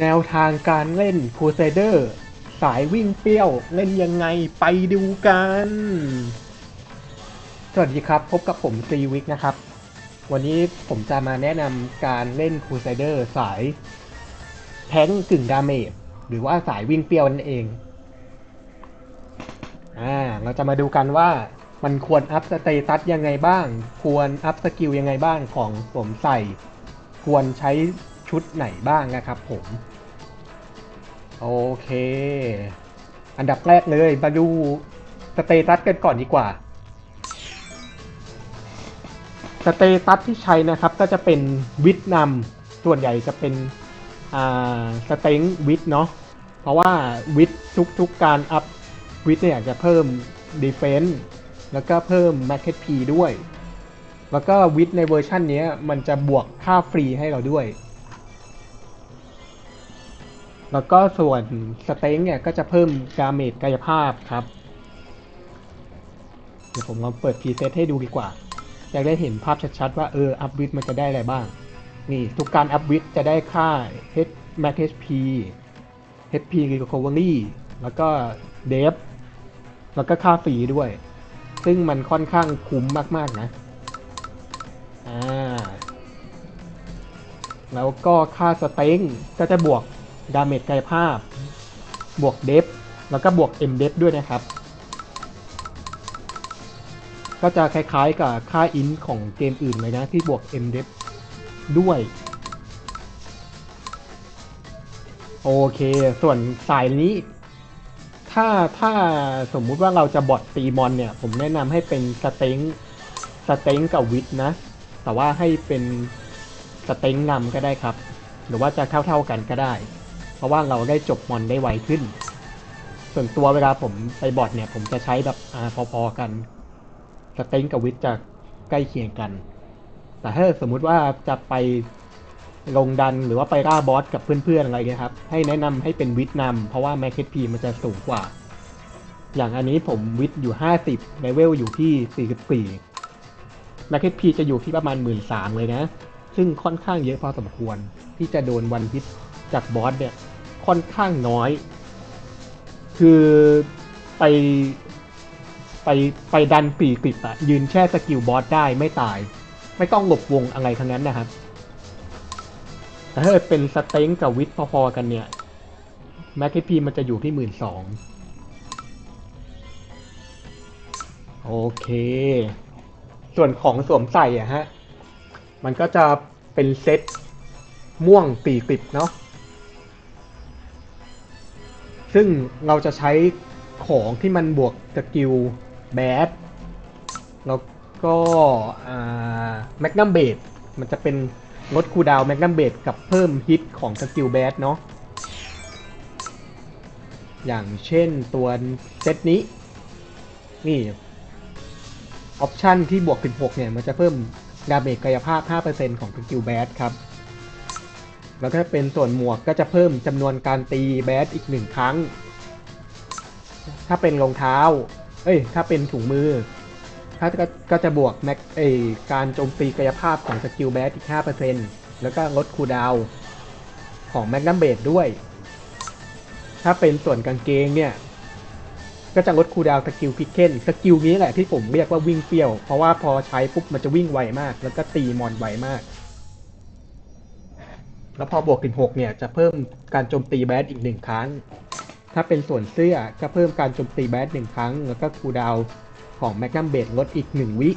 แนวทางการเล่น Crusader สายวิ่งเปรี้ยวเล่นยังไงไปดูกัน สวัสดีครับ พบกับผมซีวิกนะครับ วันนี้ผมจะมาแนะนำการเล่น Crusader สายแทงกึ่งดาเมจหรือว่าสายวิ่งเปรี้ยวนั่นเอง อ่า เราจะมาดูกันว่ามันควรอัพสเตตัสยังไงบ้าง ควรอัพสกิลยังไงบ้างของผมใส่ ควรใช้ชุดไหนบ้างนะครับผม โอเค อันดับแรกเลยมาดูสเตตัสกันก่อนดีกว่าสเตตัสที่ใช้นะครับก็จะเป็นวิทนำส่วนใหญ่จะเป็นอ่าสเต็งวิทเนาะเพราะว่าวิททุกๆการอัพวิทเนี่ยจะเพิ่มดีเฟน s ์แล้วก็เพิ่ม m a r k e t P ด้วย แล้วก็วิทในเวอร์ชันนี้มันจะบวกค่าฟรีให้เราด้วย แล้วก็ส่วนสเต็งเนี่ยก็จะเพิ่มดาเมจกายภาพครับ เดี๋ยวผมลองเปิดพรีเซตให้ดูดีกว่าจะได้เห็นภาพชัดๆว่าเอออัพวิทมันจะได้อะไรบ้าง นี่ทุกการอัพวิทจะได้ค่า H Max HP HP Recovery แล้วก็เดฟแล้วก็ค่าฟรีด้วย ซึ่งมันค่อนข้างคุ้มมากๆนะ อ่า แล้วก็ค่าสเต็งก็จะบวก ดาเมจกายภาพ บวกเดฟแล้วก็บวก M เดฟด้วยนะครับ ก็จะคล้ายๆกับค่าอินของเกมอื่นเลยนะที่บวก M เดฟด้วย โอเค ส่วนสายนี้ถ้าถ้าสมมุติว่าเราจะบอทตีมอนเนี่ย ผมแนะนำให้เป็นสเต็งสเต็งกับวิทนะ แต่ว่าให้เป็นสเต็งนำก็ได้ครับ หรือว่าจะเท่าๆกันก็ได้ ราะว่าเราได้จบมอนได้ไวขึ้น ส่วนตัวเวลาผมไปบอทเนี่ย ผมจะใช้แบบอาพอๆกันสเต็งกับวิทจะใกล้เคียงกัน แต่ถ้าสมมุติว่าจะไปลงดันหรือว่าไปล่าบอสกับเพื่อนๆอะไรเงี้ยครับ ให้แนะนำให้เป็นวิทนำเพราะว่าแมคเคทพีมันจะสูงกว่า อย่างอันนี้ผมวิทอยู่ 50เลเวลอยู่ที่ 44แมคเคทพีจะอยู่ที่ประมาณ 1 3ื่นเลยนะ ซึ่งค่อนข้างเยอะพอสมควรที่จะโดนวันฮิตจากบอสเนี่ย ค่อนข้างน้อย คือไปไปไปดันปีกติดอะยืนแช่สกิลบอสได้ไม่ตาย ไม่ต้องหลบวงอะไรทั้งนั้นนะครับ แต่ถ้าเป็นสเต็งกับวิทพอๆกันเนี่ยแม็กพีมันจะอยู่ที่หมื่นสองโอเค ส่วนของสวมใส่อะฮะ มันก็จะเป็นเซตม่วงปีกติดเนาะ ซึ่งเราจะใช้ของที่มันบวกสกิลแบดแล้วก็แมกนัมเบดมันจะเป็นลดคูดาวแมกนัมเบดกับเพิ่มฮิตของสกิลแบดเนาะอย่างเช่นตัวเซตนี้ นี่ออปชันที่บวก 16 เนี่ย มันจะเพิ่มดาเมจกายภาพ 5%ของสกิลแบดครับ แล้วถ้าเป็นส่วนหมวกก็จะเพิ่มจำนวนการตีแบดอีกหนึ่งครั้ง ถ้าเป็นรองเท้า เอ้ย ถ้าเป็นถุงมือ ถ้าก็ก็จะบวกแม็กเอการโจมตีกายภาพของสกิลแบดอีก 5%แล้วก็ลดคูดาวของแมกนัมเบดด้วย ถ้าเป็นส่วนกางเกงเนี่ย ก็จะลดคูดาวสกิลพิกเกิลสกิลนี้แหละที่ผมเรียกว่าวิ่งเปรี้ยว เพราะว่าพอใช้ปุ๊บมันจะวิ่งไวมาก แล้วก็ตีมอนไวมาก แล้วพอบวกถึง6เนี่ยจะเพิ่มการโจมตีแบดอีกหนึ่งครั้ง ถ้าเป็นส่วนเสื้อก็เพิ่มการโจมตีแบดหนึ่งครั้ง แล้วก็คูดาวของแมกนัมเบดลดอีกหนึ่งวิ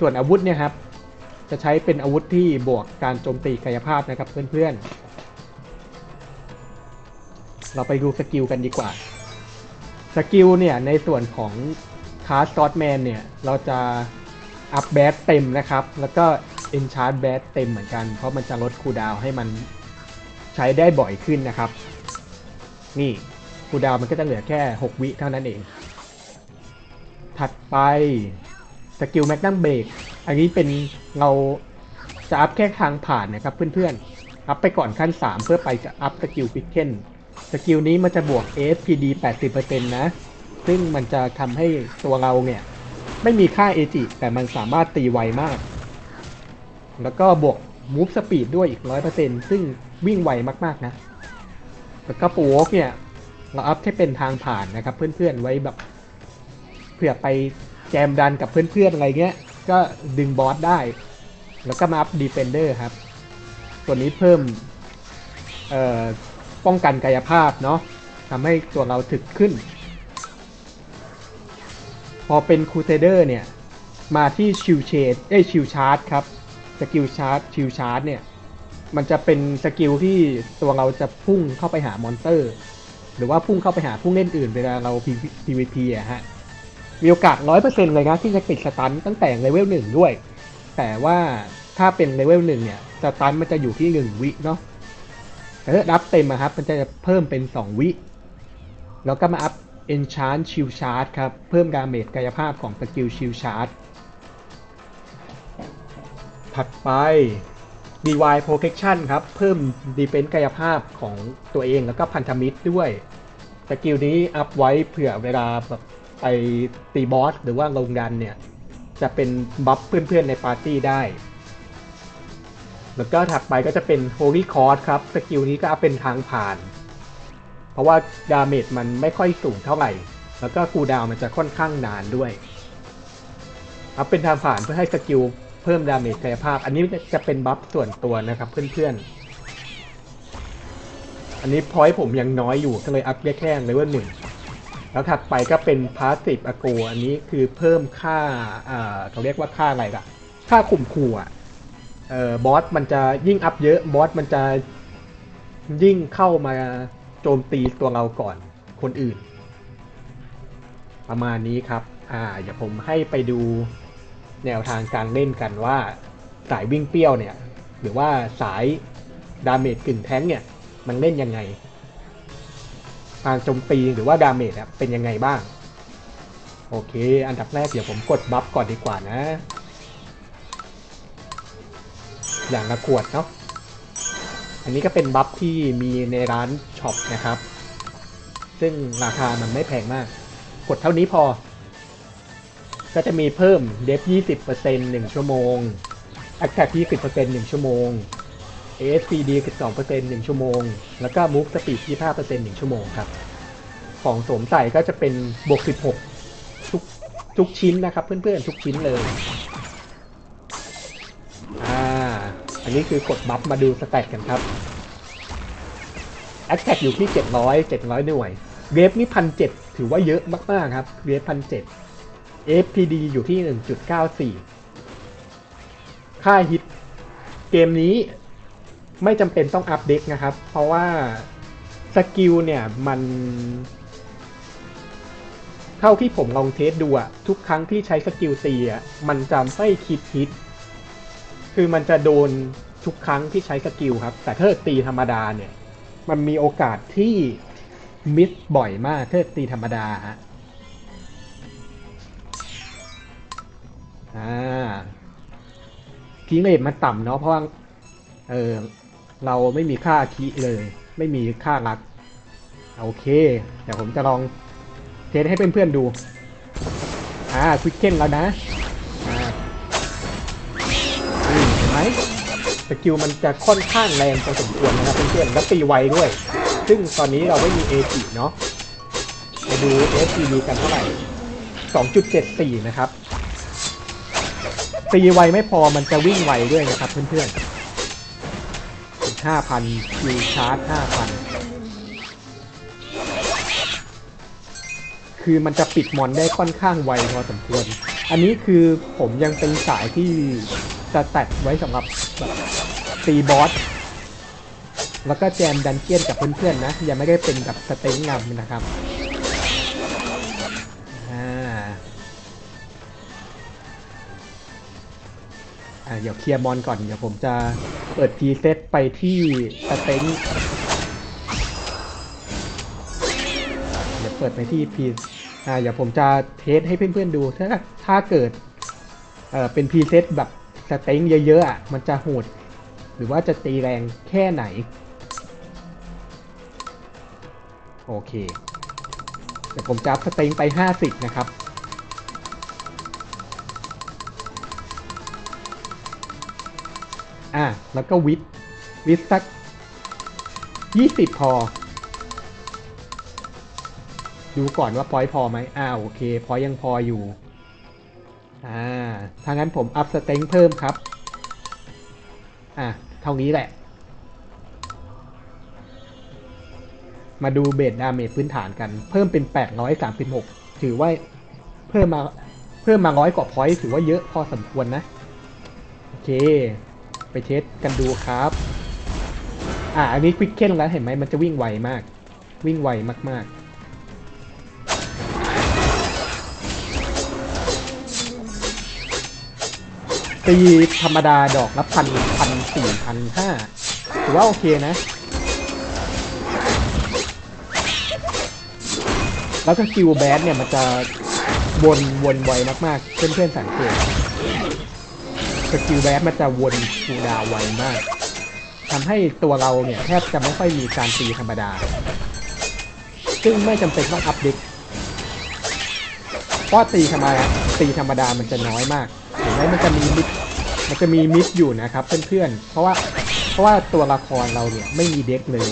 ส่วนอาวุธเนี่ยครับ จะใช้เป็นอาวุธที่บวกการโจมตีกายภาพนะครับเพื่อนๆ เราไปดูสกิลกันดีกว่า สกิลเนี่ยในส่วนของคาร์สกอตแมนเนี่ยเราจะอัพแบดเต็มนะครับ แล้วก็ เอนชาร์ b แบดเต็มเหมือนกัน เพราะมันจะลดคูดาวให้มันใช้ได้บ่อยขึ้นนะครับ นี่คูดาวมันก็จะเหลือแค่ 6 วิเท่านั้นเอง ถัดไปสกิลแมกนัมเบรกอันนี้เป็นเราจะอัพแค่ทางผ่านนะครับเพื่อนๆ อัพไปก่อนขั้น 3 เพื่อไปจะอัพสกิลพิกเกนสกิลนี้มันจะบวก ASPD 80%นะ ซึ่งมันจะทำให้ตัวเราเนี่ย ไม่มีค่าเอจิแต่มันสามารถตีไวมาก แล้วก็บวกมูฟสปีดด้วยอีกร้อยเปอร์เซ็นซึ่งวิ่งไวมากๆนะ แล้วก็ปูวอกเนี่ย เราอัพให้เป็นทางผ่านนะครับ เพื่อนๆไว้แบบเผื่อไปแจมดันกับเพื่อนๆอะไรเงี้ย ก็ดึงบอสได้ แล้วก็มาอัพดีเฟนเดอร์ครับ ตัวนี้เพิ่มป้องกันกายภาพเนาะทำให้ตัวเราถึกขึ้น พอเป็นคูเ a เดอร์เนี่ย มาที่ชิลเชดเอ้ชิลชาร์จครับ สกิลชาร์จชิลชาร์จเนี่ย มันจะเป็นสกิลที่ตัวเราจะพุ่งเข้าไปหามอนเตอร์ หรือว่าพุ่งเข้าไปหาผู้เล่นอื่นเวลาเรา PVP อะฮะ มีโอกาส100%เปอร์เซ็นต์เลยนะที่จะติดสตันตั้งแต่เลเวลหนึ่งด้วย แต่ว่าถ้าเป็นเลเวลหนึ่งเนี่ย สตันมันจะอยู่ที่1วิเนาะแต่ถ้ารับเต็มอะครับ มันจะเพิ่มเป็น2วิ แล้วก็มาอัพ Enchant Shield Charge ครับ เพิ่มดาเมจกายภาพของสกิล Shield Charge ถัดไป DY Protection ครับ เพิ่ม Defense กายภาพของตัวเองแล้วก็พันธมิตรด้วยสกิลนี้อัพไว้เผื่อเวลาแบบไปตีบอสหรือว่าลงดันเนี่ย จะเป็นบัฟเพื่อนๆในปาร์ตี้ได้ แล้วก็ถัดไปก็จะเป็น Holy Cross ครับ สกิลนี้ก็เป็นทางผ่าน เพราะว่าดาเมจมันไม่ค่อยสูงเท่าไหร่ แล้วก็คูดาวมันจะค่อนข้างนานด้วยอัพเป็นทางผ่านเพื่อให้สกิล เพิ่มดาเมจกายภาพ อันนี้จะเป็นบัฟส่วนตัวนะครับเพื่อนๆ อันนี้พอยต์ผมยังน้อยอยู่ก็เลยอัพแค่เลเวลหนึ่งแล้วถัดไปก็เป็นพาสซีฟอโกอันนี้คือเพิ่มค่าเขาเรียกว่าค่าอะไรล่ะ ค่าข่มขู่อะเอ่อบอสมันจะยิ่งอัพเยอะบอสมันจะยิ่งเข้ามาโจมตีตัวเราก่อนคนอื่น ประมาณนี้ครับ อ่าเดี๋ยวผมให้ไปดู แนวทางการเล่นกันว่าสายวิ่งเปรี้ยวเนี่ย หรือว่าสายดาเมจกึ่งแท้งเนี่ย มันเล่นยังไงทางโจมตีหรือว่าดาเมจเป็นยังไงบ้าง โอเค อันดับแรกเดี๋ยวผมกดบัฟก่อนดีกว่านะ อย่างละขวดเนาะอันนี้ก็เป็นบัฟที่มีในร้านช็อปนะครับ ซึ่งราคามันไม่แพงมาก กดเท่านี้พอ ก็จะมีเพิ่มเดฟ20% 1 ชั่วโมง Attack 20% 1 ชั่วโมง ASCD 12% 1 ชั่วโมง แล้วก็ Move Speed 25% 1 ชั่วโมงครับ ของสวมใส่ก็จะเป็นบวก 16 ทุกทุกชิ้นนะครับเพื่อนๆ ทุกชิ้นเลย อ่า อันนี้คือกดบัฟมาดูสแตทกันครับ a t t a c k อยู่ที่ 700 700 หน่วยเวฟนี่พันเถือว่าเยอะมากๆครับเวฟพันเ FPD อยู่ที่ 1.94 ค่าฮิตเกมนี้ไม่จำเป็นต้องอัปเดตนะครับ เพราะว่าสกิลเนี่ยมันเท่าที่ผมลองเทสดูอะทุกครั้งที่ใช้สกิลตีอะมันจะไม่คิดฮิต คือมันจะโดนทุกครั้งที่ใช้สกิลครับ แต่ถ้าตีธรรมดาเนี่ย มันมีโอกาสที่มิสบ่อยมากถ้าตีธรรมดาฮะ อ่าคีเลทมันต่ำเนาะเพราะว่าเออเราไม่มีค่าคีเลย ไม่มีค่ารัก โอเค เดี๋ยวผมจะลองเทสให้เพื่อนๆดู อ่าควิกเก้นแล้วนะอ่าเห็นไหมสกิลมันจะค่อนข้างแรงพอสมควรนะครับเพื่อนๆแล้วตีไวด้วย ซึ่งตอนนี้เราไม่มีเอจิเนาะมาดู SPD กันเท่าไหร่ 2.74 นะครับ ตีไวไม่พอมันจะวิ่งไวด้วยนะครับเพื่อนๆ5,000คิวชาร์จ5,000คือมันจะปิดมอนได้ค่อนข้างไวพอสมควร อันนี้คือผมยังเป็นสายที่จะแตดไว้สำหรับแบบตีบอส แล้วก็แจมดันเจียนกับเพื่อนๆนะ ยังไม่ได้เป็นแบบสเต็งนำนะครับ เดี๋ยวเคลียร์มอนก่อน เดี๋ยวผมจะเปิดพีเซตไปที่สเต็งเดี๋ยวเปิดไปที่พีอ่าเดี๋ยวผมจะเทสให้เพื่อนๆดู ถ้าถ้าเกิดเอ่อเป็นพีเซตแบบสเต็งเยอะๆอะ มันจะโหด หรือว่าจะตีแรงแค่ไหน โอเค เดี๋ยวผมจะอัพสเต็งไป 50 นะครับ อะแล้วก็วิทวิทสักยี่สิบพอ ดูก่อนว่าพอยพอไหมอ่าโอเคพอยังพออยู่ อ่าถ้างั้นผมอัพสเต็งเพิ่มครับ อะเท่านี้แหละ มาดูเบสดาเมจพื้นฐานกัน เพิ่มเป็น 836 ถือว่าเพิ่มมาเพิ่มมาร้อยกว่าพอยต์ถือว่าเยอะพอสมควรนะ โอเค ไปเทสกันดูครับ อะอันนี้ควิกเค้นแล้วเห็นไหมมันจะวิ่งไวมาก วิ่งไวมากๆตีธรรมดาดอกละพันพันสี่พันห้าถือว่าโอเคนะ แล้วก็สกิลแบดเนี่ย มันจะวนวนไวมาก ๆ เพื่อนๆสังเกต สกิลแบมันจะวนคูดาวไวมากทำให้ตัวเราเนี่ยแทบจะไม่ค่อยมีการตีธรรมดา ซึ่งไม่จำเป็นต้องอัพเด็กเพราะตีธรรมดาตีธรรมดามันจะน้อยมากเห็นไหมมันจะมีมิดมันจะมีมิดอยู่นะครับเพื่อนๆ เพราะว่าเพราะว่าตัวละครเราเนี่ยไม่มีเด็กเลย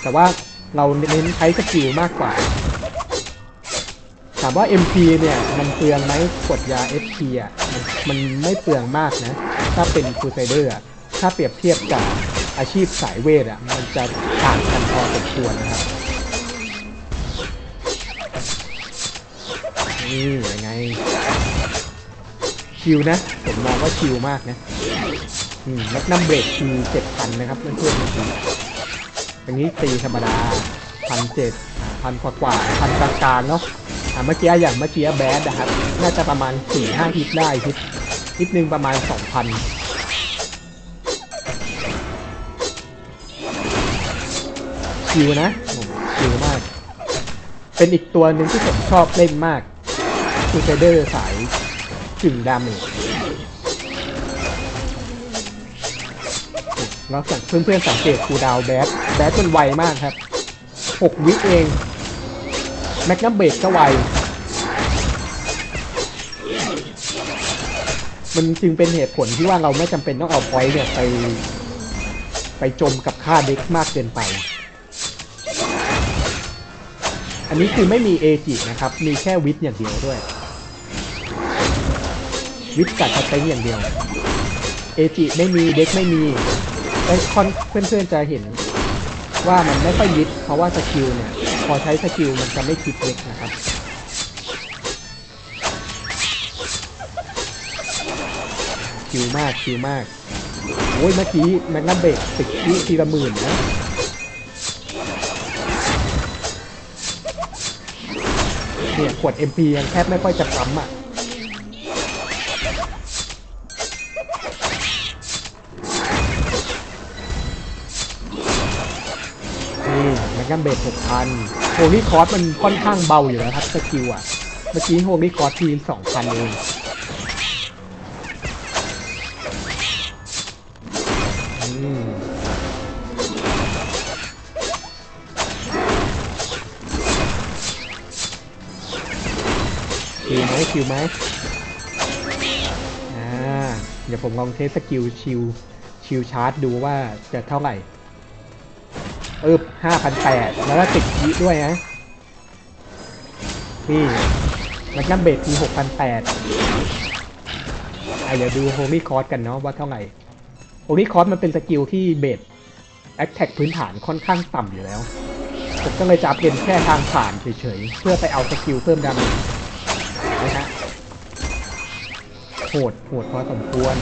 แต่ว่าเราเน้นใช้สกิลมากกว่าามว่า MP เนี่ยมันเปลืองไหมกดยา FP อะมันมันไม่เปลืองมากนะ ถ้าเป็น Crusader อะถ้าเปรียบเทียบกับอาชีพสายเวทอะมันจะต่างกันพอสมควรนะครับนี่ยังไง ชิลนะ ผมมองว่าชิลมากนะอืมแมกนัมเบรกคือเจ็ดพันนะครับเพื่อนๆเมื่อกี้อย่างนี้ตีธรรมดาพันเจ็ดพันกว่ากว่าพันกลางๆเนาะ อ่าเมื่อกี้อย่างเมื่อกี้แบดนะครับ น่าจะประมาณสี่ห้าฮิตได้ฮิตฮิตหนึ่งประมาณสองพันชิวนะโอ้ชิวมาก เป็นอีกตัวหนึ่งที่ผมชอบเล่นมากคูเซเดอร์สายจึ่งดาเมจแล้วสังเพื่อนๆสังเกตคูดาวแบดแบดมันไวมากครับ 6 วิเอง แมกนัมเบรกก็ไว มันจึงเป็นเหตุผลที่ว่าเราไม่จำเป็นต้องเอาพอยต์เนี่ยไป ไปจมกับค่าเด็กมากเกินไป อันนี้คือไม่มีเอจินะครับ มีแค่วิทย์อย่างเดียวด้วย วิทย์กับสเต็งอย่างเดียว เอจิไม่มีเด็กไม่มีไอ้ยคอนเพื่อนๆจะเห็นว่ามันไม่ค่อยยิดเพราะว่าสกิลเนี่ย พอใช้สกิลมันจะไม่คิดเล็กนะครับคิวมากคิวมากโอ้ยเมื่อกี้แมกนัมเบรกติดที่ทีละหมื่นนะเนี่ยขวด MP ยังแทบไม่ค่อยจะปั๊มอะ กนัมเบรกหกพันโฮลี่คอร์สมันค่อนข้างเบาอยู่แล้วครับสกิลอะ เมื่อกี้โฮลี่คอร์สทีมสองพันเองอืมคิวไหมคิวไหมอ่า เดี๋ยวผมลองเทสสกิลชิวชิวชาร์จดูว่าจะเท่าไหร่ เออห้าพันแปดแล้วก็ติดยีด้วยนะนี่มันนัมเบสทีหกพันแปดอะเดี๋ยวดูโฮลี่คอร์สกันเนาะว่าเท่าไหร่โอริคอสมันเป็นสกิลที่เบสแอคแท็กพื้นฐานค่อนข้างต่ำอยู่แล้วผมก็เลยจะอัพเป็นแค่ทางผ่านเฉยๆ เพื่อไปเอาสกิลเพิ่มดาเมจนะฮะโหดโหดพอสมควร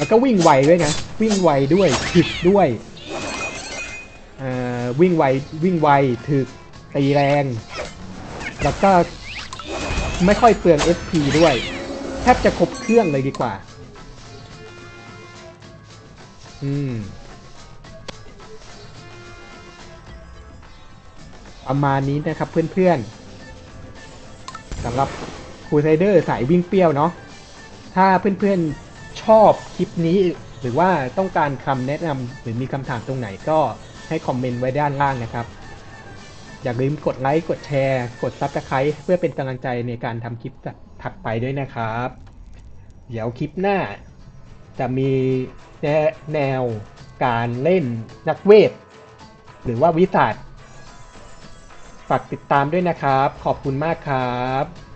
แล้วก็วิ่งไวด้วยนะ วิ่งไวด้วยถึกด้วยอ่าวิ่งไววิ่งไวถึกตีแรง แล้วก็ไม่ค่อยเปลือง SP ด้วย แทบจะครบเครื่องเลยดีกว่า อืม ประมาณนี้นะครับเพื่อนๆสำหรับครูไซเดอร์สายวิ่งเปรี้ยวเนาะถ้าเพื่อนๆ ชอบคลิปนี้ หรือว่าต้องการคำแนะนำหรือมีคำถามตรงไหนก็ให้คอมเมนต์ไว้ด้านล่างนะครับ อย่าลืมกดไลค์กดแชร์ กดซับสไครต์เพื่อเป็นกำลังใจในการทำคลิปถัดไปด้วยนะครับ เดี๋ยวคลิปหน้า จะมีแนวการเล่นนักเวท หรือว่าวิสัทฝากติดตามด้วยนะครับ ขอบคุณมากครับ